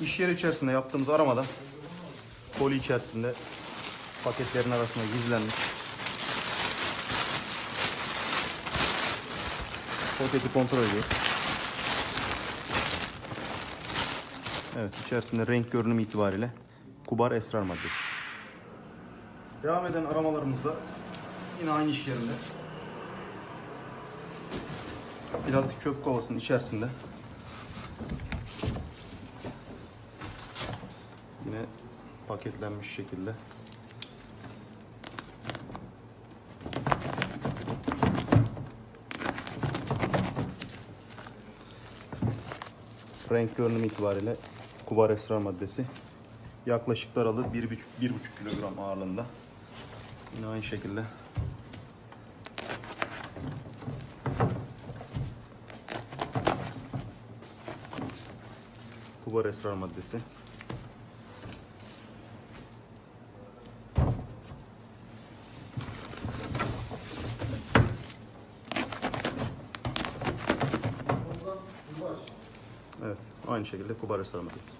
iş yeri içerisinde yaptığımız aramada koli içerisinde paketlerin arasında gizlenmiş. Paketi kontrol ediyoruz. Evet içerisinde renk görünüm itibariyle kubar esrar maddesi. Devam eden aramalarımızda yine aynı iş yerinde plastik çöp kovasının içerisinde yine paketlenmiş şekilde. Renk görünüm itibariyle kubar esrar maddesi yaklaşık aralığı 1,5 kilogram ağırlığında. Yine aynı şekilde kubar esrar maddesi Evet, aynı şekilde kubar maddesi.